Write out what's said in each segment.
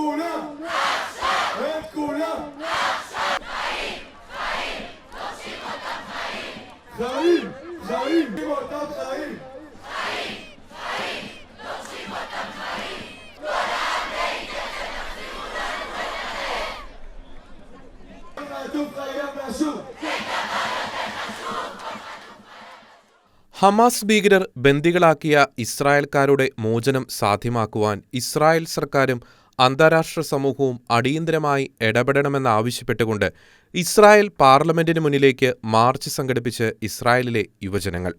كولر هات كولر زعيم زعيم Hamas ഭീകരർ ബന്ദികളാക്കിയ ഇസ്രായേൽക്കാരുടെ മോചനം സാധ്യമാക്കുവാൻ Israel സർക്കാരും അന്താരാഷ്ട്ര സമൂഹവും അടിയന്തരമായി ഇടപെടണമെന്നാവശ്യപ്പെട്ടുകൊണ്ട് ഇസ്രായേൽ പാർലമെന്റിന് മുന്നിലേക്ക് മാർച്ച് സംഘടിപ്പിച്ച് ഇസ്രായേലിലെ യുവജനങ്ങൾ.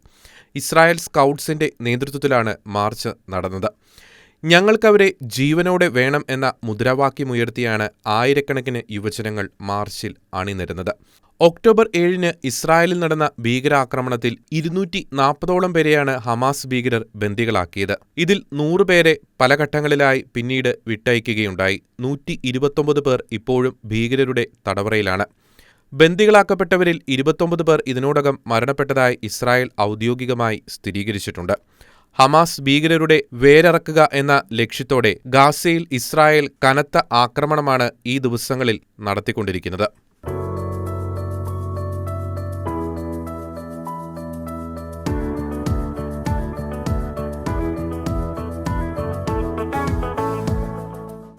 ഇസ്രായേൽ സ്കൗട്ട്സിന്റെ നേതൃത്വത്തിലാണ് മാർച്ച് നടന്നത്. ഞങ്ങൾക്കവരെ ജീവനോടെ വേണം എന്ന മുദ്രാവാക്യമുയർത്തിയാണ് ആയിരക്കണക്കിന് യുവജനങ്ങൾ മാർച്ചിൽ അണിനിരുന്നത്. ഒക്ടോബർ ഏഴിന് ഇസ്രായേലിൽ നടന്ന ഭീകരാക്രമണത്തിൽ ഇരുന്നൂറ്റി നാൽപ്പതോളം പേരെയാണ് ഹമാസ് ഭീകരർ ബന്ദികളാക്കിയത്. ഇതിൽ നൂറുപേരെ പല ഘട്ടങ്ങളിലായി പിന്നീട് വിട്ടയക്കുകയുണ്ടായി. നൂറ്റി ഇരുപത്തൊമ്പത് പേർ ഇപ്പോഴും ഭീകരരുടെ തടവറയിലാണ്. ബന്ദികളാക്കപ്പെട്ടവരിൽ ഇരുപത്തൊമ്പത് പേർ ഇതിനോടകം മരണപ്പെട്ടതായി ഇസ്രായേൽ ഔദ്യോഗികമായി സ്ഥിരീകരിച്ചിട്ടുണ്ട്. ഹമാസ് ഭീകരരുടെ വേരറക്കുക എന്ന ലക്ഷ്യത്തോടെ ഗാസയിൽ ഇസ്രായേൽ കനത്ത ആക്രമണമാണ് ഈ ദിവസങ്ങളിൽ നടത്തിക്കൊണ്ടിരിക്കുന്നത്.